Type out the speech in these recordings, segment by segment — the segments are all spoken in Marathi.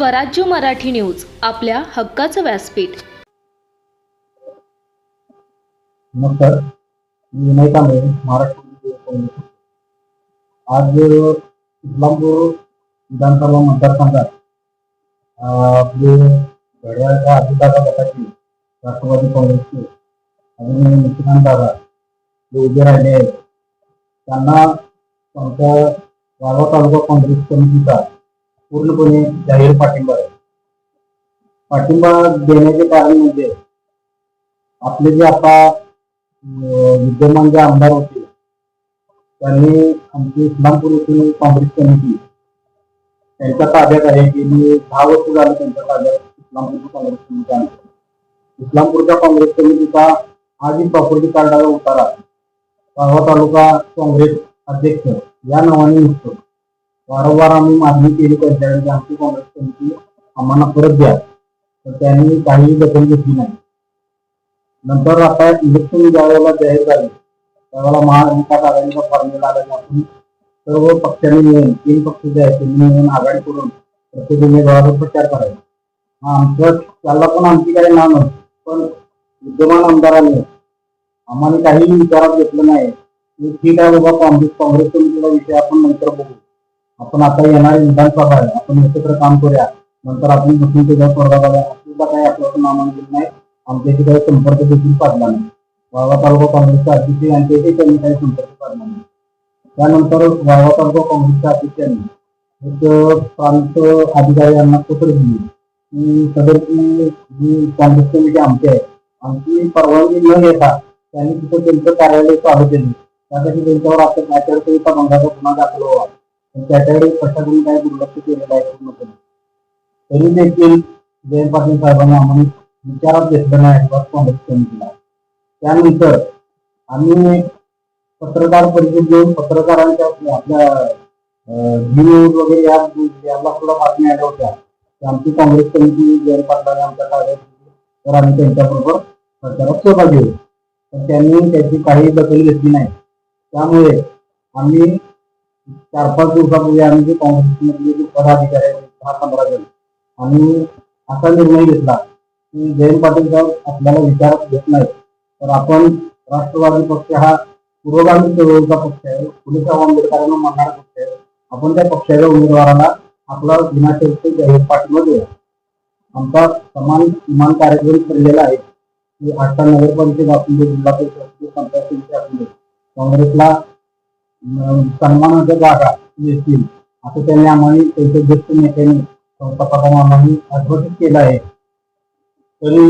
स्वराज्य मराठी न्यूज आपल्या हक्काचं व्यासपीठ. नमस्कार मी विनय कांबळे महाराष्ट्र आज इस्लामपूर विधानसभा मतदारसंघात आपले घड्याळच्या अजितदादा गटाचे राष्ट्रवादी काँग्रेसचे आणि निशिकांत दादा जे उभे राहिले आहेत. त्यांना आमच्या वाळवा तालुका काँग्रेस कमिटीचा पूर्णपणे जाहीर पाठिंबा आहे. पाठिंबा देण्याचे कारण म्हणजे आपले जे आता अं, विद्यमान जे आमदार होते त्यांनी आमची इस्लामपूर कमिटी त्यांच्या ताब्यात आहे गेली दहा वर्ष झाली त्यांच्या ताब्यात इस्लामपूरची काँग्रेस कमिटी आहे. इस्लामपूरच्या काँग्रेस कमिटीचा आधी प्रॉपर्टी कार्डाचा उतारा तालुका काँग्रेस अध्यक्ष या नावाने निघतो वारंवार आम्ही मागणी केली त्यांच्याकडे की आमची काँग्रेस त्यांची आम्हाला परत द्या. तर त्यांनी काहीही दखल घेतली नाही. नंतर आता इलेक्शन ज्यावेळेला जाहीर झाले त्यावेळेला महाविकास आघाडीचा फॉर्म्युला आला की आपण सर्व पक्षांनी मिळून तीन पक्ष जे आहेत त्यांनी मिळून आघाडी करून प्रत्येक उमेदवारावर प्रचार करायचा. हा आमचं त्याला पण आमची काही नाव नव्हती पण विद्यमान आमदारांनी आम्हाला काही विचारात घेतलं नाही. ठीक आहे बाबा काँग्रेस काँग्रेस कमिटीचा विषय आपण नंतर बघू. आपण आता येणारी विधानसभा आहे आपण एकत्र काम करूया नंतर आपण बसून त्याच्यावर स्पर्धा करूया आपल्याला काही आपल्याला नामांकन दिलं नाही आमच्याशी काही संपर्क देखील साधला नाही वाळवा तालुका काँग्रेसच्या अध्यक्ष यांच्याशी त्यांनी काही संपर्क साधला नाही त्यानंतर वाळवा तालुका काँग्रेसच्या अध्यक्षांनी एक प्रांत अधिकारी यांना पत्र दिली की सदरची जी काँग्रेस कमिटी आमची आहे आमची परवानगी न घेता त्यांनी तिथं त्यांचं कार्यालय चालू केले त्यासाठी त्यांच्यावर आता त्याच्यावर बंगाचा गुन्हा दाखल व्हावा पण त्याच्याकडे प्रशासनाने काय दुर्लक्ष केलेलं आहे पूर्णपणे तरी देखील जयंत पाटील साहेबांना आम्ही विचारात घेतलं नाही अजिबात काँग्रेस कमिटीला त्यानंतर आम्ही पत्रकार परिषद घेऊन पत्रकारांच्या आपल्या न्यूज वगैरे या याला सुद्धा बातम्या आल्या होत्या. आमची काँग्रेस कमिटी जयंत पाटलाने आमच्या कार्यात तर आम्ही त्यांच्याबरोबर प्रचारात सहभागी होऊ पण त्यांनी त्याची काही दखल घेतली नाही. त्यामुळे आम्ही चार पाच दिवसापूर्वी आम्ही जे काँग्रेसमधले जे पदाधिकारी आहेत दहा पंधरा जण आम्ही असा निर्णय घेतला की जयंत पाटील साहेब आपल्याला विचारात घेत नाही तर आपण राष्ट्रवादी पक्ष हा पुरोगामी चळवळीचा पक्ष आहे फुले आंबेडकरांना मानणारा पक्ष आहे. आपण त्या पक्षाच्या उमेदवाराला आपला विनाशर्त जाहीर पाठिंबा देऊया आमचा समान किमान कार्यक्रम ठरलेला आहे. की आठ नगरपालिकेत आपण जिल्हा परिषद पंचायत समिती आपण काँग्रेसला सन्मानाच्या जागा येतील. असं त्यांनी आम्हाला त्यांच्या ज्येष्ठ नेत्यांनी संस्थापकांना आम्हाला आश्वासित केलं आहे. तरी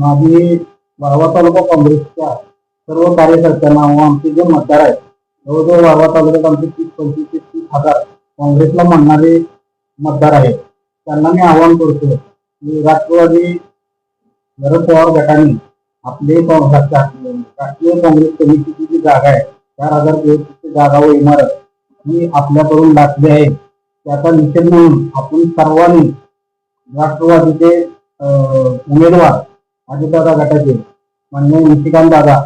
माझी वारवा तालुका काँग्रेसच्या सर्व कार्यकर्त्यांना व आमचे जे मतदार आहेत जवळजवळ वारवा तालुक्यात आमचे तीस पंचवीस ते तीस हजार काँग्रेसला म्हणणारे मतदार आहेत. त्यांना मी आवाहन करतो की राष्ट्रवादी शरद पवार गटाने आपले राष्ट्रीय काँग्रेस कमिटीची जी जागा आहे चार हजार तेहतीसची जागा व इमारत ही आपल्याकडून दाखली आहे. त्याचा निषेध म्हणून आपण सर्वांनी राष्ट्रवादीचे उमेदवार अजितदादा गटाचे मान्य निशिकांत दादा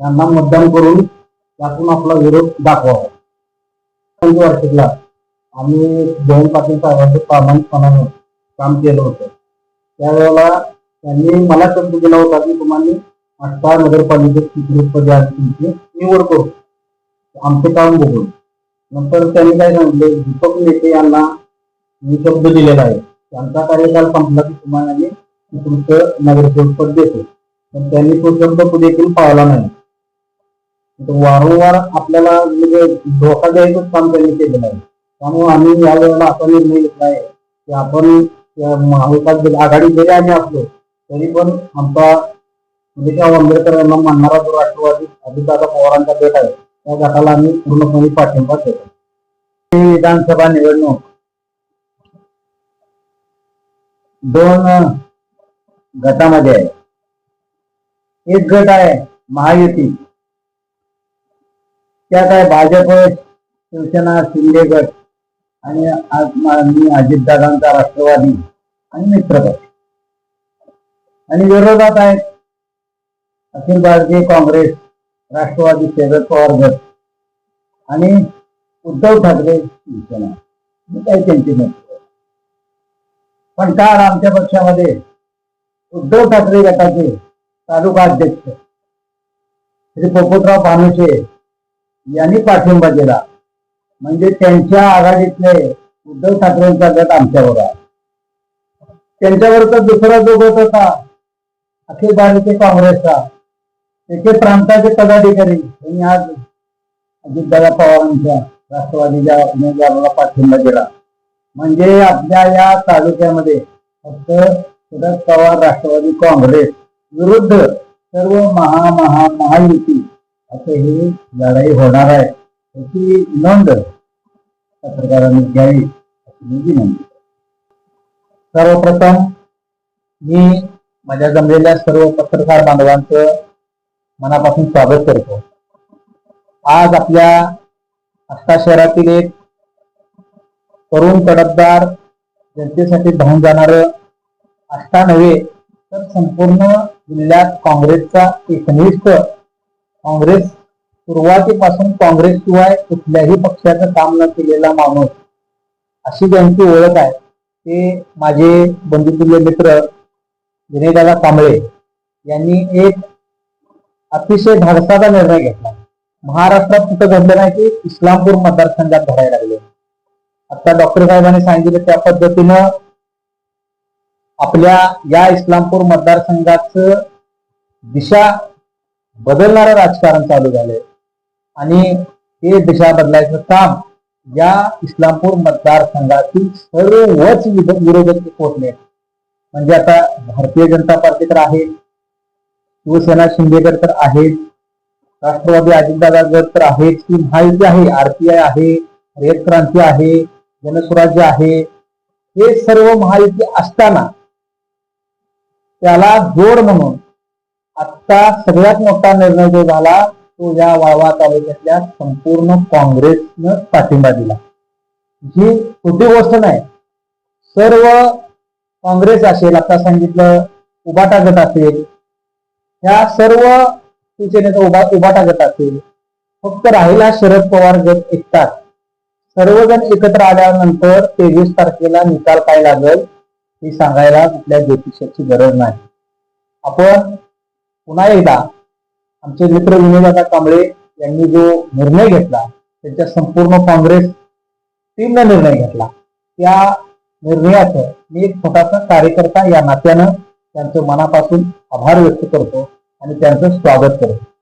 यांना मतदान करून त्यातून आपला विरोध दाखवावा पंच वार्षिकला आम्ही जयंत पाटील साहेबांचं प्रामाणिकपणानं काम केलं होतं. त्यावेळेला त्यांनी मला शब्द दिला होता की तुम्हाला आठवा नगरपालिकेत चित्रपती तुमची. निवड करू आमचे काम बघून. नंतर त्यांनी काय सांगितले दीपक नेते यांना मी शब्द दिलेला आहे. त्यांचा कार्यकाल संपला की तुम्हाला आम्ही उत्कृष्ट नगरसेवक पद देतो. पण त्यांनी तो शब्द देखील पाळला नाही. वारंवार आपल्याला म्हणजे धोका द्यायचंच काम त्यांनी केलेलं आहे. त्यामुळे आम्ही या वेळेला असा निर्णय घेतला आहे की आपण महाविकास आघाडी जरी आम्ही असलो तरी पण आमचा म्हणजे फुलेशाह आंबेडकर यांना मानणारा जो राष्ट्रवादी अजितदादा पवारांचा गट आहे त्या गटाला आम्ही पूर्णपणे पाठिंबा देतो. ही विधानसभा निवडणूक दोन गटामध्ये आहे. एक गट आहे महायुती. त्यात आहे भाजप शिवसेना शिंदे गट आणि आज मी अजितदादांचा राष्ट्रवादी आणि मित्रपक्ष आणि विरोधात आहेत अखिल भारतीय काँग्रेस राष्ट्रवादी शरद पवार गट. आणि उद्धव ठाकरे शिवसेना. हे काही त्यांचे नेते पण काल आमच्या पक्षामध्ये उद्धव ठाकरे गटाचे तालुका अध्यक्ष श्री पोपटराव भानुशे यांनी पाठिंबा दिला. म्हणजे त्यांच्या आघाडीतले उद्धव ठाकरेंचा गट आमच्यावर आहे. त्यांच्यावर तर दुसरा जो गट होता. अखिल भारतीय काँग्रेसचा. त्याचे प्रांताचे पदाधिकारी यांनी आज अजितदादा पवारांच्या राष्ट्रवादीच्या उमेदवाराला पाठिंबा दिला. म्हणजे आपल्या या तालुक्यामध्ये फक्त शरद पवार राष्ट्रवादी काँग्रेस विरुद्ध सर्व महा महा महायुती असं ही लढाई होणार आहे. याची नोंद पत्रकारांनी घ्यावी अशी मी विनंती सर्वप्रथम मी माझ्या जमलेल्या सर्व पत्रकार बांधवांचं मनापासून स्वागत करतो. आज आपल्या आष्टा शहरातील एक तरुण तडफदार जनतेसाठी धावून जाणार आष्टा नव्हे तर संपूर्ण जिल्ह्यात काँग्रेसचा एकनिष्ठ काँग्रेस सुरुवातीपासून काँग्रेसशिवाय कुठल्याही पक्षाचं काम न केलेला माणूस अशी ज्यांची ओळख आहे ते माझे बंधुतुल्य मित्र विनयदादा कांबळे यांनी एक अतिशय धाडसाचा निर्णय घेतला. महाराष्ट्रात कुठं घडलं नाही की इस्लामपूर मतदारसंघात घडायला लागले. आता डॉक्टर साहेबांनी सांगितलं त्या पद्धतीनं आपल्या या इस्लामपूर मतदारसंघाचं दिशा बदलणारं राजकारण चालू झालंय. आणि हे दिशा बदलायचं काम या इस्लामपूर मतदारसंघातील सर्वच विरोधक पोहोचले म्हणजे आता भारतीय जनता पार्टी तर आहे. शिवसेना शिंदेकर तर आहेत. राष्ट्रवादी अजितदादा गट तर आहेच की महायुती आहे. आरपीआय आहे. रयत क्रांती आहे. जनस्वराज्य आहे. हे सर्व महायुती असताना त्याला जोड म्हणून आता सगळ्यात मोठा निर्णय जो झाला तो या वाळवा तालुक्यातल्या संपूर्ण काँग्रेसनं पाठिंबा दिला. जी छोटी गोष्ट नाही सर्व काँग्रेस असेल आता सांगितलं उबाटा गट असेल ह्या सर्व शिवसेनेचा उभा उभाटा गट असेल फक्त राहिला शरद पवार गट एकटाच. सर्वजण एकत्र आल्यानंतर तेवीस तारखेला निकाल काय लागेल हे सांगायला कुठल्या ज्योतिषाची गरज नाही. आपण पुन्हा एकदा आमचे मित्र विनोदादा कांबळे यांनी जो निर्णय घेतला त्यांच्या संपूर्ण काँग्रेस टीमनं निर्णय घेतला. त्या निर्णयाचं मी एक छोटासा कार्यकर्ता या नात्यानं त्यांचं मनापासून आभार व्यक्त करतो. आणि त्यांचं स्वागत करतो